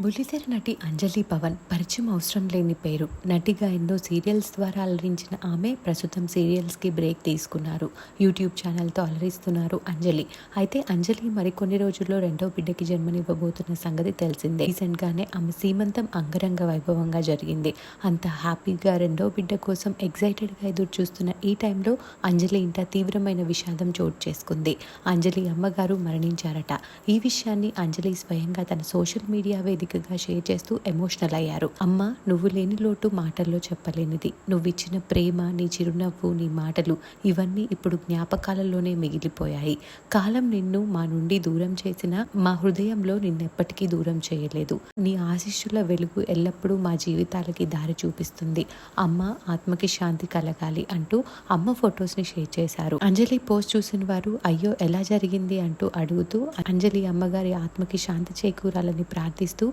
బుల్లితెర నటి అంజలి పవన్ పరిచయం అవసరం లేని పేరు. నటిగా ఎన్నో సీరియల్స్ ద్వారా అలరించిన ఆమె ప్రస్తుతం సీరియల్స్కి బ్రేక్ తీసుకున్నారు. యూట్యూబ్ ఛానల్తో అలరిస్తున్నారు అంజలి. అయితే అంజలి మరికొన్ని రోజుల్లో రెండో బిడ్డకి జన్మనివ్వబోతున్న సంగతి తెలిసిందే. రీసెంట్గానే ఆమె సీమంతం అంగరంగ వైభవంగా జరిగింది. అంత హ్యాపీగా రెండో బిడ్డ కోసం ఎగ్జైటెడ్గా ఎదురు చూస్తున్న ఈ టైంలో అంజలి ఇంట తీవ్రమైన విషాదం చోటు చేసుకుంది. అంజలి అమ్మగారు మరణించారట. ఈ విషయాన్ని అంజలి స్వయంగా తన సోషల్ మీడియా వేదిక వేదికగా షేర్ చేస్తూ ఎమోషనల్ అయ్యారు. అమ్మ నువ్వు లేని లోటు మాటల్లో చెప్పలేనిది. నువ్వు ఇచ్చిన ప్రేమ నీ చిరునవ్వు నీ మాటలు ఇవన్నీ ఇప్పుడు జ్ఞాపకాలలోనే మిగిలిపోయాయి. కాలం నిన్ను మా నుండి దూరం చేసిన మా హృదయంలో నిన్నెప్పటికీ దూరం చేయలేదు. నీ ఆశీస్సుల వెలుగు ఎల్లప్పుడూ మా జీవితాలకి దారి చూపిస్తుంది. అమ్మ ఆత్మకి శాంతి కలగాలి అంటూ అమ్మ ఫొటోస్ని షేర్ చేశారు. అంజలి పోస్ట్ చూసిన వారు అయ్యో ఎలా జరిగింది? అంటూ అడుగుతూ అంజలి అమ్మగారి ఆత్మకి శాంతి చేకూరాలని ప్రార్థిస్తూ